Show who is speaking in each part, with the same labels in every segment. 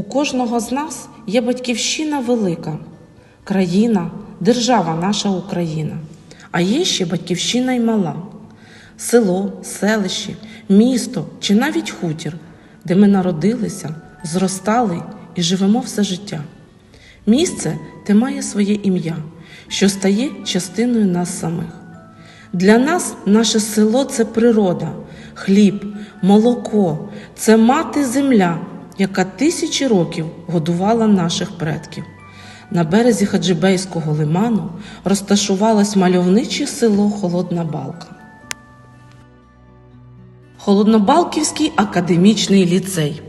Speaker 1: У кожного з нас є батьківщина велика, країна, держава наша Україна. А є ще батьківщина й мала, село, селище, місто чи навіть хутір, де ми народилися, зростали і живемо все життя. Місце те має своє ім'я, що стає частиною нас самих. Для нас наше село це природа, хліб, молоко, це мати земля, яка тисячі років годувала наших предків. На березі Хаджибейського лиману розташувалось мальовниче село Холодна Балка. Холоднобалківський академічний ліцей.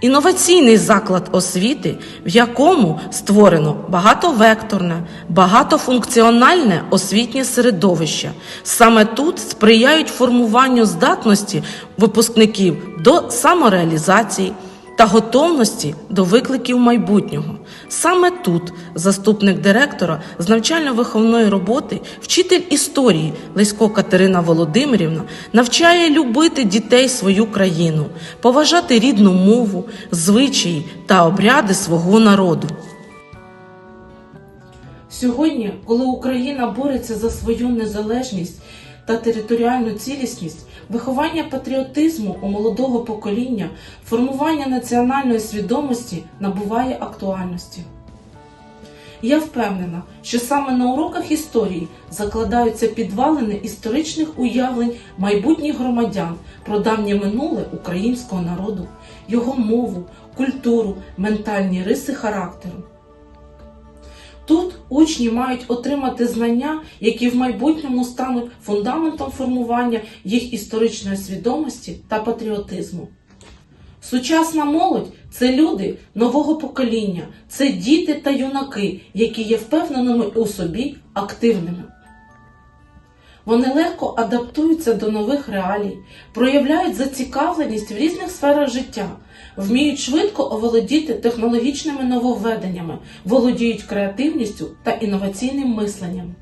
Speaker 1: Інноваційний заклад освіти, в якому створено багатовекторне, багатофункціональне освітнє середовище. Саме тут сприяють формуванню здатності випускників до самореалізації та готовності до викликів майбутнього. Саме тут заступник директора з навчально-виховної роботи, вчитель історії Лесько Катерина Володимирівна навчає любити дітей свою країну, поважати рідну мову, звичаї та обряди свого народу. Сьогодні, коли Україна бореться за свою незалежність та територіальну цілісність, виховання патріотизму у молодого покоління, формування національної свідомості набуває актуальності. Я впевнена, що саме на уроках історії закладаються підвалини історичних уявлень майбутніх громадян про давнє минуле українського народу, його мову, культуру, ментальні риси характеру. Тут учні мають отримати знання, які в майбутньому стануть фундаментом формування їх історичної свідомості та патріотизму. Сучасна молодь це люди нового покоління, це діти та юнаки, які є впевненими у собі активними. Вони легко адаптуються до нових реалій, проявляють зацікавленість в різних сферах життя, вміють швидко оволодіти технологічними нововведеннями, володіють креативністю та інноваційним мисленням.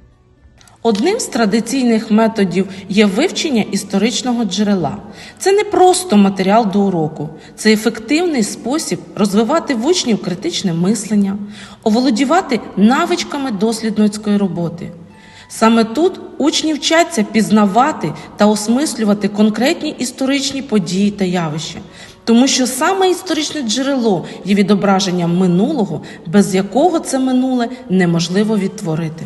Speaker 1: Одним з традиційних методів є вивчення історичного джерела. Це не просто матеріал до уроку, це ефективний спосіб розвивати в учнів критичне мислення, оволодівати навичками дослідницької роботи. Саме тут учні вчаться пізнавати та осмислювати конкретні історичні події та явища, тому що саме історичне джерело є відображенням минулого, без якого це минуле неможливо відтворити.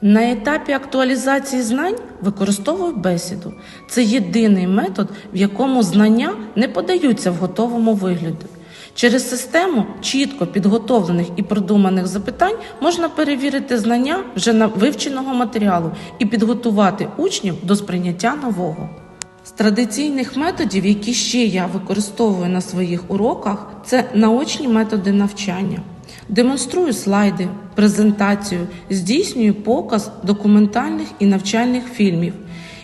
Speaker 1: На етапі актуалізації знань використовую бесіду. Це єдиний метод, в якому знання не подаються в готовому вигляді. Через систему чітко підготовлених і продуманих запитань можна перевірити знання вже на вивченого матеріалу і підготувати учнів до сприйняття нового. З традиційних методів, які ще я використовую на своїх уроках, це наочні методи навчання. Демонструю слайди, презентацію, здійснюю показ документальних і навчальних фільмів,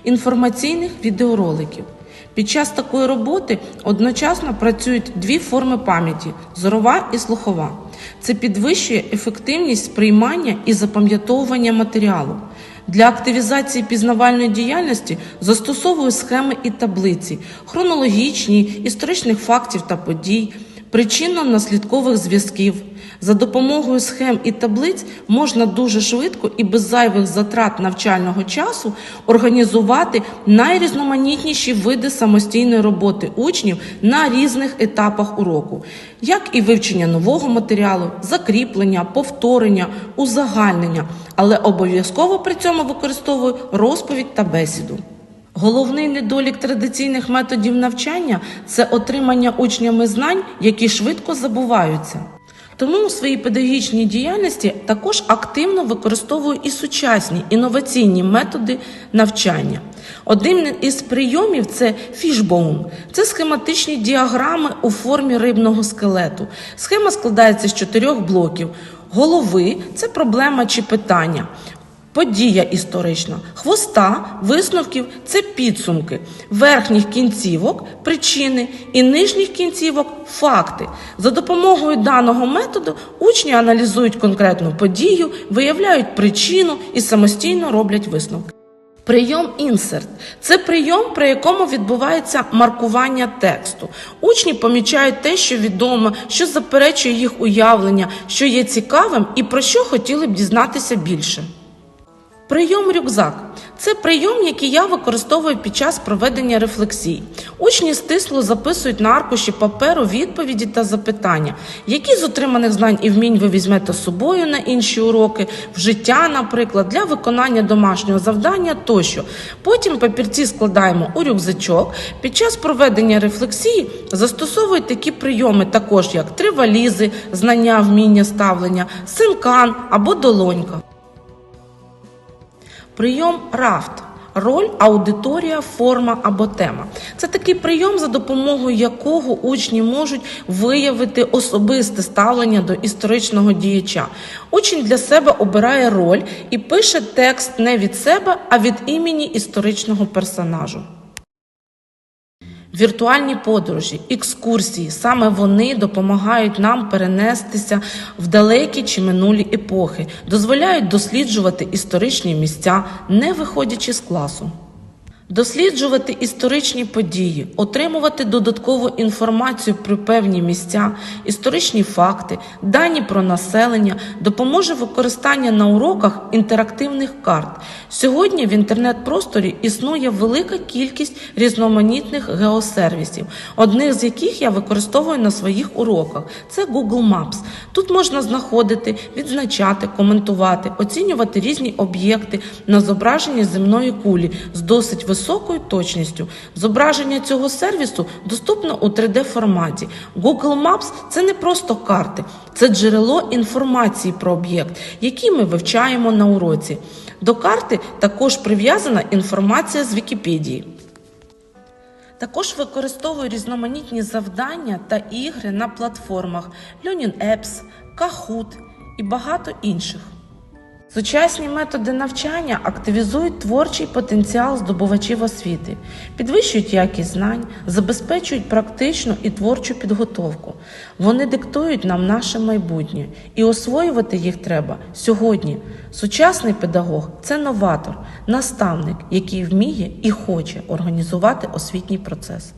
Speaker 1: інформаційних відеороликів. Під час такої роботи одночасно працюють дві форми пам'яті зорова і слухова. Це підвищує ефективність сприймання і запам'ятовування матеріалу. Для активізації пізнавальної діяльності застосовую схеми і таблиці, хронологічні, історичних фактів та подій, причинно-наслідкових зв'язків. За допомогою схем і таблиць можна дуже швидко і без зайвих затрат навчального часу організувати найрізноманітніші види самостійної роботи учнів на різних етапах уроку, як і вивчення нового матеріалу, закріплення, повторення, узагальнення, але обов'язково при цьому використовую розповідь та бесіду. Головний недолік традиційних методів навчання це отримання учнями знань, які швидко забуваються. Тому у своїй педагогічній діяльності також активно використовую і сучасні інноваційні методи навчання. Один із прийомів це фішбоун. Це схематичні діаграми у формі рибного скелету. Схема складається з чотирьох блоків. Голови це проблема чи питання. Подія історична, хвоста, висновків це підсумки, верхніх кінцівок причини і нижніх кінцівок факти. За допомогою даного методу учні аналізують конкретну подію, виявляють причину і самостійно роблять висновки. Прийом інсерт це прийом, при якому відбувається маркування тексту. Учні помічають те, що відомо, що заперечує їх уявлення, що є цікавим і про що хотіли б дізнатися більше. Прийом рюкзак це прийом, який я використовую під час проведення рефлексій. Учні стисло записують на аркуші паперу відповіді та запитання, які з отриманих знань і вмінь ви візьмете з собою на інші уроки, в життя, наприклад, для виконання домашнього завдання тощо. Потім папірці складаємо у рюкзачок. Під час проведення рефлексії застосовують такі прийоми, також як тривалізи, знання, вміння ставлення, синкан або долонька. Прийом рафт. Роль, аудиторія, форма або тема. Це такий прийом, за допомогою якого учні можуть виявити особисте ставлення до історичного діяча. Учень для себе обирає роль і пише текст не від себе, а від імені історичного персонажу. Віртуальні подорожі, екскурсії саме вони допомагають нам перенестися в далекі чи минулі епохи, дозволяють досліджувати історичні місця, не виходячи з класу. Досліджувати історичні події, отримувати додаткову інформацію про певні місця, історичні факти, дані про населення допоможе використання на уроках інтерактивних карт. Сьогодні в інтернет-просторі існує велика кількість різноманітних геосервісів, одних з яких я використовую на своїх уроках. Це Google Maps. Тут можна знаходити, відзначати, коментувати, оцінювати різні об'єкти на зображенні земної кулі з досить високою точністю. Зображення цього сервісу доступно у 3D форматі. Google Maps це не просто карти, це джерело інформації про об'єкт, який ми вивчаємо на уроці. До карти також прив'язана інформація з Вікіпедії. Також використовую різноманітні завдання та ігри на платформах Learning Apps, Kahoot і багато інших. Сучасні методи навчання активізують творчий потенціал здобувачів освіти, підвищують якість знань, забезпечують практичну і творчу підготовку. Вони диктують нам наше майбутнє, і освоювати їх треба сьогодні. Сучасний педагог це новатор, наставник, який вміє і хоче організувати освітній процес.